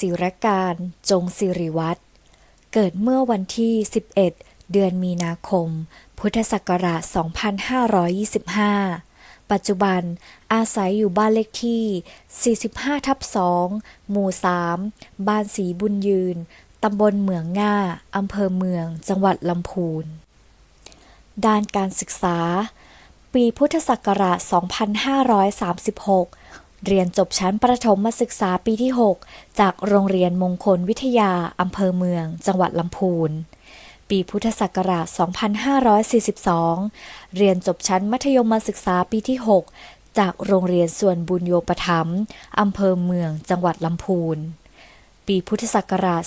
ประวัตินางศิรการจงสิริวัตรเกิดเมื่อวันที่ 11 เดือนมีนาคม พุทธศักราช 2525 ปัจจุบันอาศัยอยู่บ้านเลขที่ 45 ทับ 2 หมู่ 3 บ้านสีบุญยืน ตำบลเหมืองง่า อำเภอเมือง จังหวัดลำพูน ด้านการศึกษา ปีพุทธศักราช 2536 เรียนจบชั้นประถมศึกษาปีที่ 6 จากโรงเรียนมงคลวิทยา อำเภอเมือง จังหวัดลำพูน ปีพุทธศักราช 2542 เรียนจบชั้นมัธยมศึกษาปีที่ 6 จากโรงเรียนส่วนบุญโยปถัมภ์อำเภอเมือง จังหวัดลำพูน ปีพุทธศักราช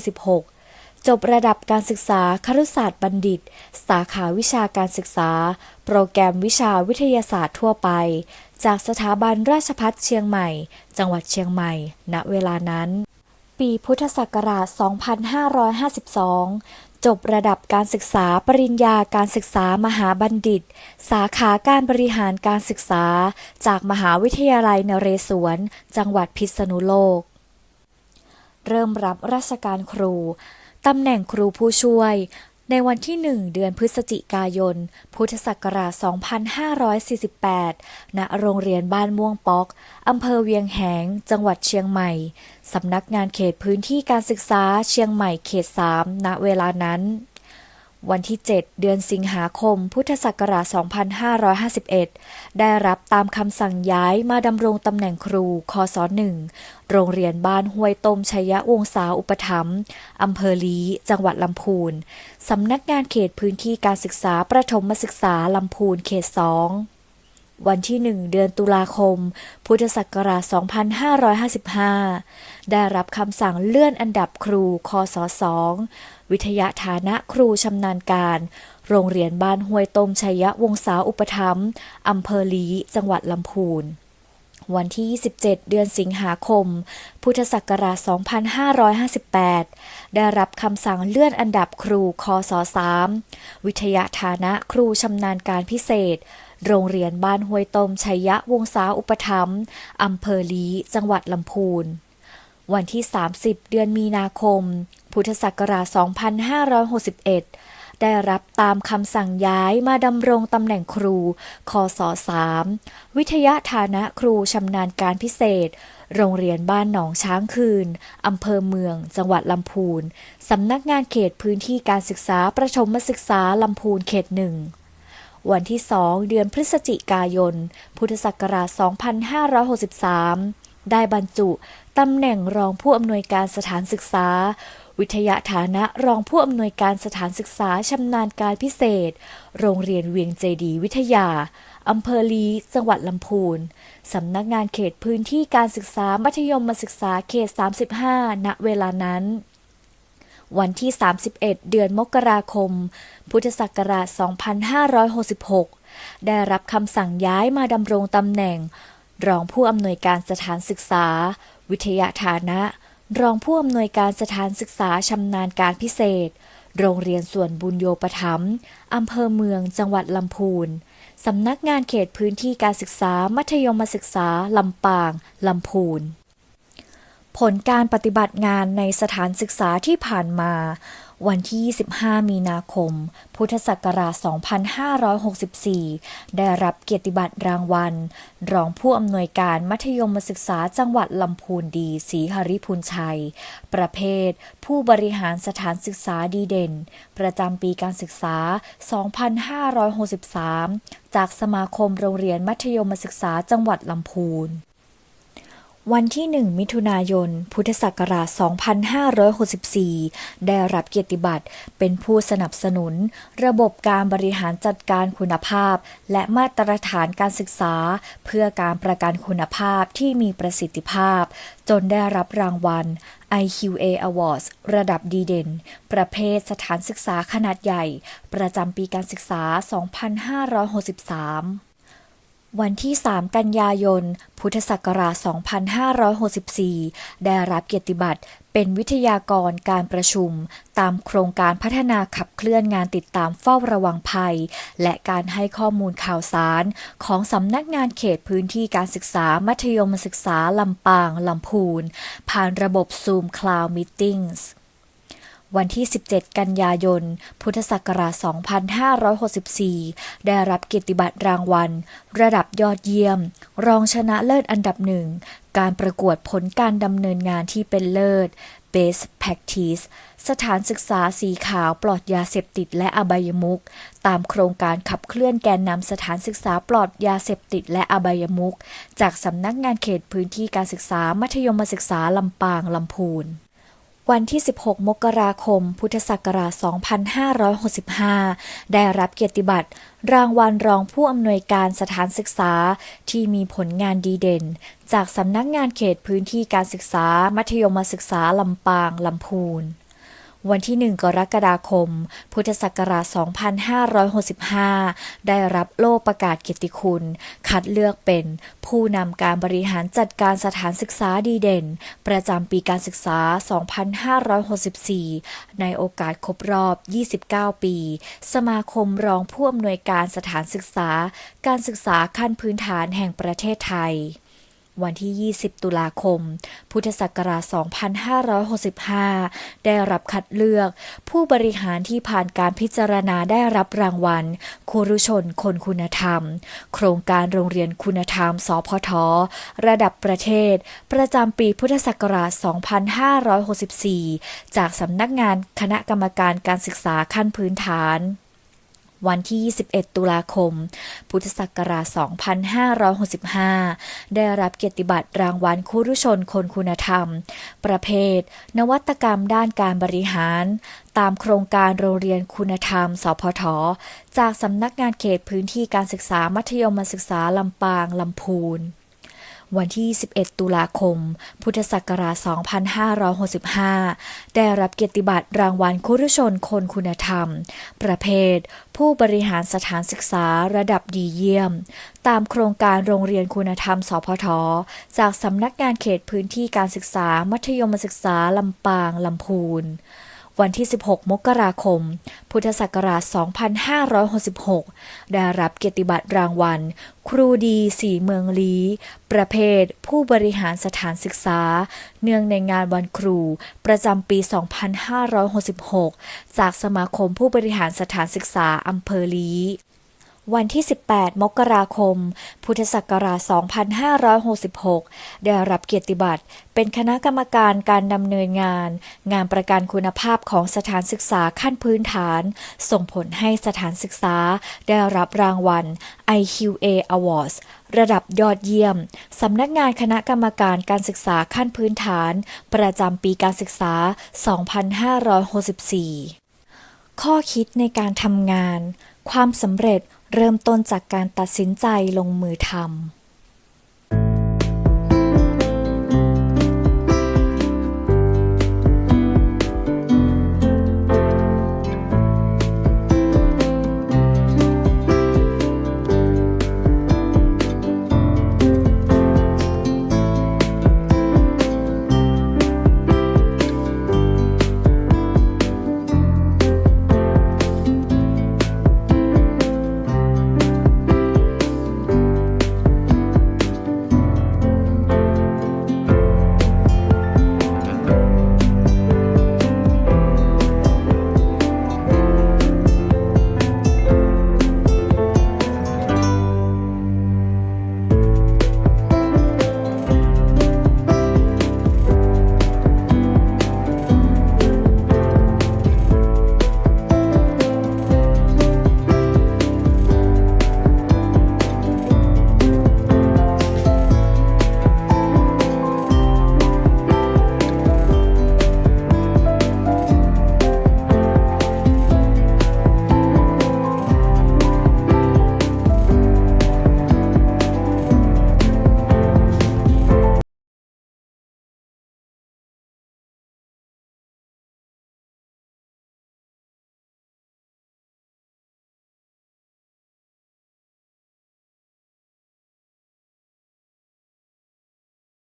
2546จบระดับการศึกษาครุศาสตร์บัณฑิต สาขาวิชาการศึกษา โปรแกรมวิชาวิทยาศาสตร์ทั่วไป จากสถาบันราชภัฏเชียงใหม่ จังหวัดเชียงใหม่ ณ เวลานั้น ปีพุทธศักราช 2552 จบระดับการศึกษาปริญญาการศึกษามหาบัณฑิต สาขาการบริหารการศึกษา จากมหาวิทยาลัยนเรศวร จังหวัดพิษณุโลก เริ่มรับราชการครูตำแหน่งครูผู้ช่วย ในวันที่ 1 เดือนพฤศจิกายน พุทธศักราช 2548 ณ โรงเรียนบ้านม่วงปอก อำเภอเวียงแหง จังหวัดเชียงใหม่ สำนักงานเขตพื้นที่การศึกษาเชียงใหม่เขต 3 ณ เวลานั้น วันที่ 7 เดือนสิงหาคม พุทธศักราช 2551 ได้รับตามคำสั่งย้ายมาดำรงตำแหน่งครู คศ1โรงเรียนบ้านห้วยต้มชัยวงศาอุปถัมภ์อำเภอลีจังหวัดลำพูน สำนักงานเขตพื้นที่การศึกษาประถมศึกษาลำพูนเขต2วันที่ 1 เดือนตุลาคม พุทธศักราช 2555 ได้รับคำสั่งเลื่อนอันดับครู คศ2 วิทยาฐานะครูชำนาญการ โรงเรียนบ้านห้วยต้มชัยวงศาอุปถัมภ์อำเภอลีจังหวัดลำพูนวันที่ 27 เดือนสิงหาคม พุทธศักราช 2558 ได้รับคำสั่งเลื่อนอันดับครูคศ3วิทยาฐานะครูชำนาญการพิเศษ โรงเรียนบ้านห้วยต้มชัยวงศาอุปถัมภ์อำเภอลีจังหวัดลำพูน วันที่ 30 เดือนมีนาคม พุทธศักราช 2561 ได้รับตามคำสั่งย้ายมาดำรงตำแหน่งครู คศ3วิทยาฐานะครูชำนาญการพิเศษ โรงเรียนบ้านหนองช้างคืนอำเภอเมือง จังหวัดลำพูนสำนักงานเขตพื้นที่การศึกษาประถมศึกษาลำพูนเขตหนึ่งวันที่ 2 เดือนพฤศจิกายน พุทธศักราช 2563 ได้บรรจุตำแหน่งรองผู้อำนวยการสถานศึกษา วิทยาฐานะรองผู้อำนวยการสถานศึกษาชำนาญการพิเศษ โรงเรียนเวียงเจดีวิทยาอำเภอลีจังหวัดลำพูน สำนักงานเขตพื้นที่การศึกษามัธยมศึกษาเขต 35 ณ เวลานั้น วันที่ 31 เดือนมกราคม พุทธศักราช 2566 ได้รับคำสั่งย้ายมาดำรงตำแหน่ง รองผู้อำนวยการสถานศึกษา วิทยาฐานะ รองผู้อำนวยการสถานศึกษาชำนาญการพิเศษ โรงเรียนส่วนบุญโยปถัมอำเภอเมืองจังหวัดลำพูนสำนักงานเขตพื้นที่การศึกษา มัธยมศึกษา ลำปาง ลำพูน ผลการปฏิบัติงานในสถานศึกษาที่ผ่านมา วันที่ 25 มีนาคม พุทธศักราช 2564 ได้รับเกียรติบัตรรางวัล รองผู้อำนวยการมัธยมศึกษาจังหวัดลำพูนดีศรีหริพูนชัย ประเภท ผู้บริหารสถานศึกษาดีเด่น ประจำปีการศึกษา 2563 จากสมาคมโรงเรียนมัธยมศึกษาจังหวัดลำพูน วันที่ 1 มิถุนายน พุทธศักราช 2564 ได้รับเกียรติบัตร เป็นผู้สนับสนุน ระบบการบริหารจัดการคุณภาพ และมาตรฐานการศึกษา เพื่อการประกันคุณภาพที่มีประสิทธิภาพ จนได้รับรางวัล IQA Awards ระดับดีเด่น ประเภทสถานศึกษาขนาดใหญ่ ประจำปีการศึกษา 2563 วันที่ 3 กันยายน พุทธศักราช 2564 ได้รับเกียรติบัตร เป็นวิทยากรการประชุม ตามโครงการพัฒนาขับเคลื่อนงานติดตามเฝ้าระวังภัย และการให้ข้อมูลข่าวสาร ของสำนักงานเขตพื้นที่การศึกษามัธยมศึกษาลำปางลำพูน ผ่านระบบ Zoom Cloud Meetings วันที่ 17 กันยายน พุทธศักราช 2564 ได้รับเกียรติบัตรรางวัล ระดับยอดเยี่ยม รองชนะเลิศอันดับหนึ่ง การประกวดผลการดำเนินงานที่เป็นเลิศ Best Practice สถานศึกษาสีขาวปลอดยาเสพติดและอบายมุขตามโครงการขับเคลื่อนแกนนำสถานศึกษาปลอดยาเสพติดและอบายมุขจากสำนักงานเขตพื้นที่การศึกษามัธยมศึกษาลำปางลำพูน วันที่ 16 มกราคม พุทธศักราช 2565 ได้รับเกียรติบัตรรางวัลรองผู้อำนวยการสถานศึกษาที่มีผลงานดีเด่น จากสำนักงานเขตพื้นที่การศึกษา มัธยมศึกษาลำปางลำพูน วันที่ 1 กรกฎาคม พุทธศักราช 2565 ได้รับโล่ประกาศเกียรติคุณ คัดเลือกเป็นผู้นำการบริหารจัดการสถานศึกษาดีเด่น ประจำปีการศึกษา 2564 ในโอกาสครบรอบ 29 ปี สมาคมรองผู้อำนวยการสถานศึกษา การศึกษาขั้นพื้นฐานแห่งประเทศไทย วันที่ 20 ตุลาคม พุทธศักราช 2565 ได้รับคัดเลือก ผู้บริหารที่ผ่านการพิจารณาได้รับรางวัลครูรุชนคนคุณธรรม โครงการโรงเรียนคุณธรรม สพท ระดับประเทศ ประจำปีพุทธศักราช 2564 จากสำนักงานคณะกรรมการการศึกษาขั้นพื้นฐาน วันที่ 21 ตุลาคม พุทธศักราช 2565 ได้รับเกียรติบัตรรางวัลคุรุชนคนคุณธรรม ประเภท นวัตกรรมด้านการบริหาร ตามโครงการโรงเรียนคุณธรรม สพท จากสำนักงานเขตพื้นที่การศึกษามัธยมศึกษาลำปางลำพูน วันที่21ตุลาคม พุทธศักราช 2565 ได้รับเกียรติบัตรรางวัลคุรุชนคนคุณธรรม ประเภท ผู้บริหารสถานศึกษาระดับดีเยี่ยม ตามโครงการโรงเรียนคุณธรรม สพท จากสำนักงานเขตพื้นที่การศึกษามัธยมศึกษาลำปางลำพูน วันที่ 16 มกราคม พุทธศักราช 2566 ได้รับเกียรติบัตรรางวัล ครูดีสีเมืองลี ประเภท ผู้บริหารสถานศึกษา เนื่องในงานวันครู ประจำปี 2566 จากสมาคมผู้บริหารสถานศึกษาอำเภอลี วันที่ 18 มกราคม พุทธศักราช 2566 ได้รับเกียรติบัตร เป็นคณะกรรมการการดำเนินงาน งานประกันคุณภาพของสถานศึกษาขั้นพื้นฐาน ส่งผลให้สถานศึกษาได้รับรางวัล IQA Awards ระดับยอดเยี่ยม สำนักงานคณะกรรมการการศึกษาขั้นพื้นฐาน ประจำปีการศึกษา 2564 ข้อคิดในการทำงาน ความสำเร็จ เริ่มต้นจากการตัดสินใจลงมือทำ